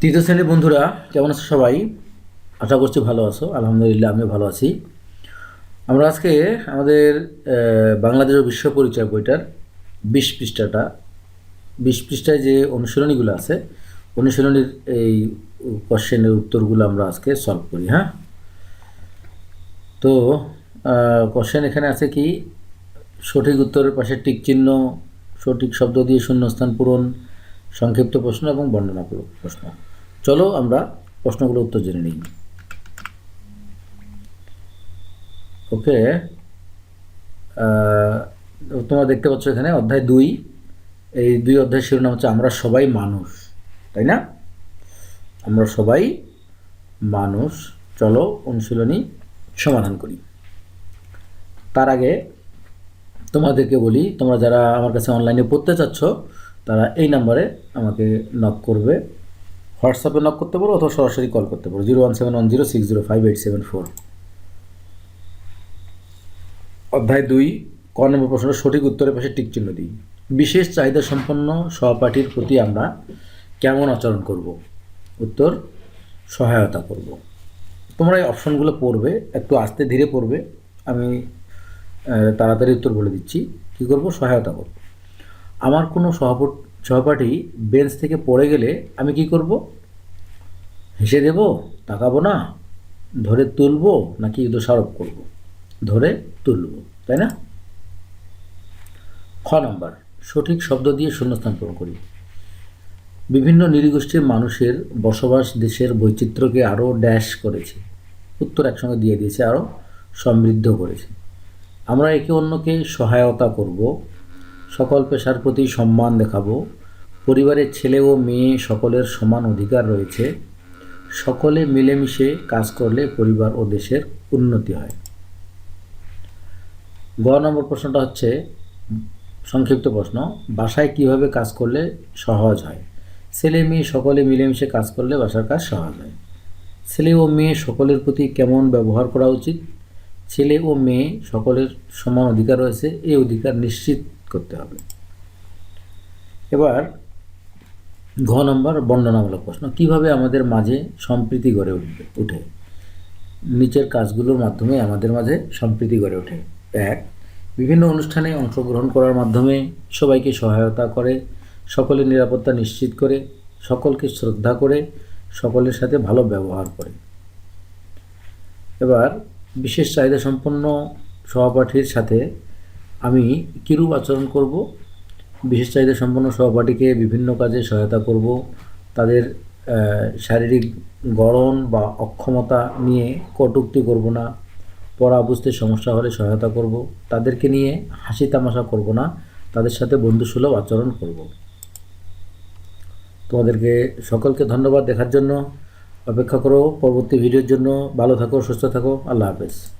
তৃতীয় শ্রেণির বন্ধুরা, কেমন আছো সবাই? আশা করছি ভালো আছো। আলহামদুলিল্লাহ, আমিও ভালো আছি। আমরা আজকে আমাদের বাংলাদেশ বিশ্ব পরিচয় বইটার বিশ পৃষ্ঠাটা, বিশ পৃষ্ঠায় যে অনুশীলনীগুলো আছে, অনুশীলনীর এই কোশ্চেনের উত্তরগুলো আমরা আজকে সলভ করি হ্যাঁ? তো কোশ্চেন এখানে আছে কি, সঠিক উত্তরের পাশে টিক চিহ্ন, সঠিক শব্দ দিয়ে শূন্যস্থান পূরণ, সংক্ষিপ্ত প্রশ্ন এবং বর্ণনামূলক প্রশ্ন। চলো আমরা প্রশ্নগুলো উত্তর জেনে নিই। ওকে তোমরা দেখতে পাচ্ছ এখানে অধ্যায় দুই। এই দুই অধ্যায় শিরোনাম হচ্ছে আমরা সবাই মানুষ, তাই না? আমরা সবাই মানুষ। চলো অনুশীলনী সমাধান করি। তার আগে তোমাদেরকে বলি, তোমরা যারা আমার কাছে অনলাইনে পড়তে চাচ্ছ, তারা এই নাম্বারে আমাকে নক করবে। হোয়াটসঅ্যাপে নক করতে পারো অথবা সরাসরি কল করতে পারো। Zero one seven one zero six zero five eight seven four অধ্যায় দুই, ক নম্বর প্রশ্ন সঠিক উত্তরের পাশে টিক চিহ্ন দিই বিশেষ চাহিদা সম্পন্ন সহপাঠীর প্রতি আমরা কেমন আচরণ করব? উত্তর, সহায়তা করব। তোমরা এই অপশনগুলো পড়বে, একটু আস্তে ধীরে পড়বে। আমি তাড়াতাড়ি উত্তর বলে দিচ্ছি। কী করব? সহায়তা করব। আমার কোনো সহপট সহপাঠী বেঞ্চ থেকে পড়ে গেলে আমি কি করব? হেসে দেব, তাকাবো না, ধরে তুলবো নাকি দোষারোপ করব? ধরে তুলব, তাই না? খ নম্বর, সঠিক শব্দ দিয়ে শূন্যস্থান পূরণ করি। বিভিন্ন নৃগোষ্ঠীর মানুষের বসবাস দেশের বৈচিত্র্যকে আরও ড্যাশ করেছে। উত্তর একসঙ্গে দিয়ে দিয়েছে, আরও সমৃদ্ধ করেছে। আমরা একে অন্যকে সহায়তা করব সকল পেশার প্রতি সম্মান দেখাবো। পরিবারের ছেলে ও মেয়ে সকলের সমান অধিকার রয়েছে। সকলে মিলেমিশে কাজ করলে পরিবার ও দেশের উন্নতি হয়। গ নম্বর প্রশ্নটা হচ্ছে, সংক্ষিপ্ত প্রশ্ন, বাসায় কীভাবে কাজ করলে সহজ হয়? ছেলে মেয়ে সকলে মিলেমিশে কাজ করলে বাসার কাজ সহজ হয়। ছেলে ও মেয়ে সকলের প্রতি কেমন ব্যবহার করা উচিত? ছেলে ও মেয়ে সকলের সমান অধিকার রয়েছে, এই অধিকার নিশ্চিত করতে হবে। এবার ঘ নম্বর বর্ণনামূলক প্রশ্ন, কীভাবে আমাদের মাঝে সম্প্রীতি গড়ে উঠবে? উঠে। নিচের কাজগুলোর মাধ্যমে আমাদের মাঝে সম্প্রীতি গড়ে ওঠে। এক, বিভিন্ন অনুষ্ঠানে অংশগ্রহণ করার মাধ্যমে সবাইকে সহায়তা করে, সকলের নিরাপত্তা নিশ্চিত করে, সকলকে শ্রদ্ধা করে, সকলের সাথে ভালো ব্যবহার করে। এবার বিশেষ চাহিদা সম্পন্ন সহপাঠীর সাথে আমি কীরূপ আচরণ করব? বিশেষ চাহিদা সম্পন্ন সহপাঠীকে বিভিন্ন কাজে সহায়তা করব। তাদের শারীরিক গড়ন বা অক্ষমতা নিয়ে কটুক্তি করব না। পড়া বুঝতে সমস্যা হলে সহায়তা করব। তাদেরকে নিয়ে হাসি তামাশা করব না। তাদের সাথে বন্ধুসুলভ আচরণ করব। তোমাদেরকে সকলকে ধন্যবাদ দেখার জন্য। অপেক্ষা করো পরবর্তী ভিডিওর জন্য। ভালো থাকো, সুস্থ থাকো। আল্লাহ হাফেজ।